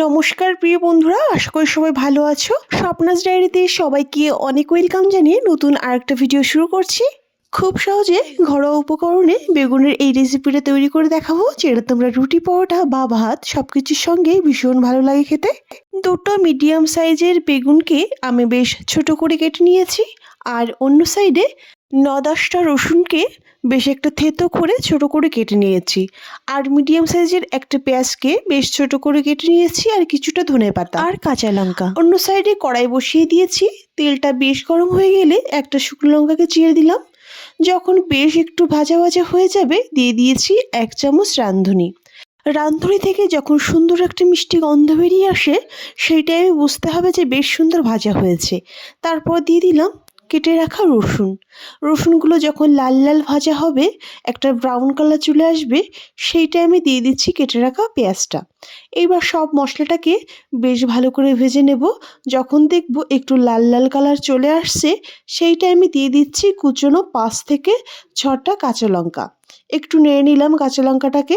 নমস্কার, প্রিয় বন্ধুরা। আশা করি সবাই ভালো আছো। স্বপ্নাস ডায়েরিতে সবাইকে অনেক ওয়েলকাম জানিয়ে নতুন আরেকটা ভিডিও শুরু করছি। খুব সহজে ঘরোয়া উপকরণে বেগুনের এই রেসিপিটা তৈরি করে দেখাবো, যেটা তোমরা রুটি, পরোটা বা ভাত সব কিছুর সঙ্গে ভীষণ ভালো লাগে খেতে। দুটো মিডিয়াম সাইজের বেগুনকে আমি বেশ ছোট করে কেটে নিয়েছি, আর অন্য সাইডে ন দশটা রসুনকে বেশ একটা থেতো করে ছোট করে কেটে নিয়েছি। আর মিডিয়াম সাইজের একটা পেঁয়াজকে বেশ ছোট করে কেটে নিয়েছি আর কিছুটা ধনে পাতা। আর কাঁচা লঙ্কা। অন্য সাইডে কড়াই বসিয়ে দিয়েছি। তেলটা বেশ গরম হয়ে গেলে একটা শুকনো লঙ্কাকে চিড়ে দিলাম। যখন বেশ একটু ভাজা ভাজা হয়ে যাবে দিয়ে দিয়েছি এক চামচ রাঁধুনি। রাঁধুনি থেকে যখন সুন্দর একটা মিষ্টি গন্ধ বেরিয়ে আসে সেই টাইমে বুঝতে হবে যে বেশ সুন্দর ভাজা হয়েছে। তারপর দিয়ে দিলাম কেটে রাখা রসুন। রসুনগুলো যখন লাল লাল ভাজা হবে, একটা ব্রাউন কালার চলে আসবে সেই টাইমে দিয়ে দিচ্ছি কেটে রাখা পেঁয়াজটা। এইবার সব মশলাটাকে বেশ ভালো করে ভেজে নেব। যখন দেখব একটু লাল লাল কালার চলে আসছে সেই টাইমে দিয়ে দিচ্ছি কুচনো পাঁচ থেকে ছটা কাঁচা লঙ্কা। একটু নেড়ে নিলাম কাঁচা লঙ্কাটাকে।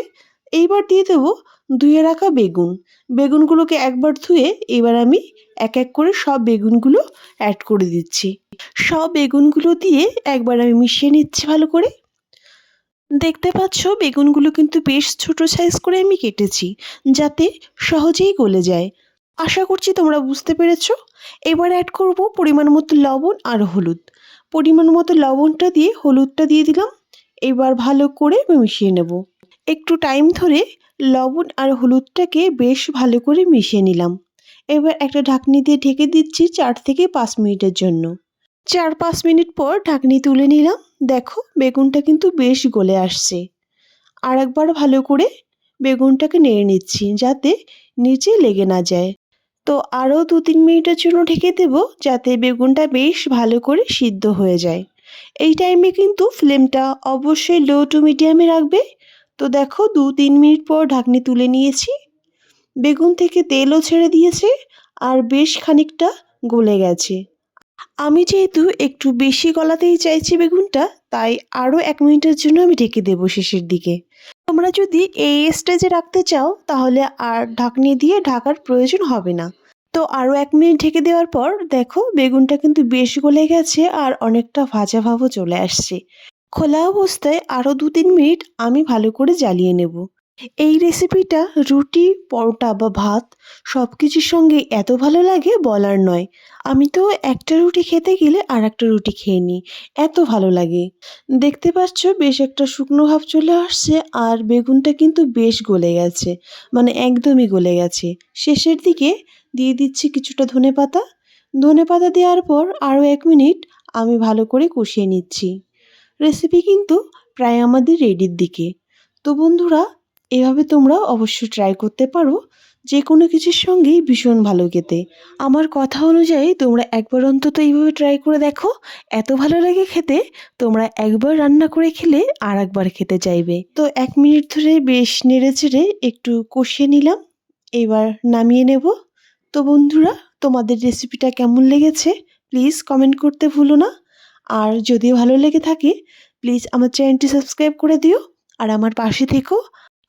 এইবার দিয়ে দেবো ধুয়ে রাখা বেগুন। বেগুনগুলোকে একবার ধুয়ে এবার আমি এক এক করে সব বেগুনগুলো অ্যাড করে দিচ্ছি। সব বেগুনগুলো দিয়ে একবার আমি মিশিয়ে নিচ্ছি ভালো করে। দেখতে পাচ্ছ, বেগুনগুলো কিন্তু বেশ ছোট সাইজ করে আমি কেটেছি, যাতে সহজেই গলে যায়। আশা করছি তোমরা বুঝতে পেরেছ। এবার অ্যাড করব পরিমাণ মতো লবণ আর হলুদ। পরিমাণ মতো লবণটা দিয়ে হলুদটা দিয়ে দিলাম। এবার ভালো করে মিশিয়ে নেব। একটু টাইম ধরে লবণ আর হলুদটাকে বেশ ভালো করে মিশিয়ে নিলাম। এবার একটা ঢাকনি দিয়ে ঢেকে দিচ্ছি চার থেকে পাঁচ মিনিটের জন্য। চার পাঁচ মিনিট পর ঢাকনি তুলে নিলাম। দেখো, বেগুনটা কিন্তু বেশ গলে আসছে। আর একবার ভালো করে বেগুনটাকে নেড়ে নিচ্ছি যাতে নিচে লেগে না যায়। তো আরও দু তিন মিনিটের জন্য ঢেকে দেব যাতে বেগুনটা বেশ ভালো করে সিদ্ধ হয়ে যায়। এই টাইমে কিন্তু ফ্লেমটা অবশ্যই লো টু মিডিয়ামে রাখবে। তো দেখো দু তিন মিনিট পর ঢাকনি তুলে নিয়েছি। বেগুন থেকে তেলও ছেড়ে দিয়েছে আর বেশ খানিকটা গলে গেছে। আমি যেহেতু একটু বেশি গলাতেই চাইছি বেগুনটা, তাই আরও এক মিনিটের জন্য আমি ঢেকে দেবো শেষের দিকে। তোমরা যদি এই স্টেজে রাখতে চাও, তাহলে আর ঢাকনি দিয়ে ঢাকার প্রয়োজন হবে না। তো আরও এক মিনিট ঢেকে দেওয়ার পর দেখো বেগুনটা কিন্তু বেশ গলে গেছে আর অনেকটা ভাজা ভাবও চলে আসছে। খোলা অবস্থায় আরও দু তিন মিনিট আমি ভালো করে জ্বালিয়ে নেব। এই রেসিপিটা রুটি, পরোটা বা ভাত সব কিছুর সঙ্গে এত ভালো লাগে বলার নয়। আমি তো একটা রুটি খেতে গেলে আর একটা রুটি খেয়ে নিই, এত ভালো লাগে। দেখতে পাচ্ছ বেশ একটা শুকনো ভাব চলে আসছে আর বেগুনটা কিন্তু বেশ গলে গেছে মানে একদমই গলে গেছে। শেষের দিকে দিয়ে দিচ্ছি কিছুটা ধনে পাতা ধনে পাতা দেওয়ার পর আরও এক মিনিট আমি ভালো করে কষিয়ে নিচ্ছি। রেসিপি কিন্তু প্রায় আমাদের রেডির দিকে। তো বন্ধুরা, এভাবে তোমরা অবশ্যই ট্রাই করতে পারো যে কোনো কিছুর সঙ্গেই ভীষণ ভালো খেতে। আমার কথা অনুযায়ী তোমরা একবার অন্তত এইভাবে ট্রাই করে দেখো, এত ভালো লাগে খেতে, তোমরা একবার রান্না করে খেলে আর একবার খেতে চাইবে। তো এক মিনিট ধরে বেশ নেড়ে চেড়ে একটু কষিয়ে নিলাম, এবার নামিয়ে নেব। তো বন্ধুরা, তোমাদের রেসিপিটা কেমন লেগেছে প্লিজ কমেন্ট করতে ভুলো না। আর যদি ভালো লেগে থাকে প্লিজ আমার চ্যানেলটি সাবস্ক্রাইব করে দিও আর আমার পাশে থেকো।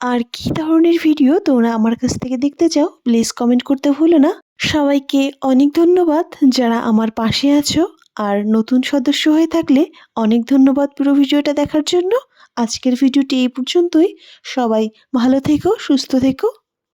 আর কী ধরনের ভিডিও তোমরা আমার কাছ থেকে দেখতে চাও প্লিজ কমেন্ট করতে ভুলো না। সবাইকে অনেক ধন্যবাদ যারা আমার পাশে আছো আর নতুন সদস্য হয়ে থাকলে অনেক ধন্যবাদ পুরো ভিডিওটা দেখার জন্য। আজকের ভিডিওটি এই পর্যন্তই। সবাই ভালো থেকো, সুস্থ থেকো।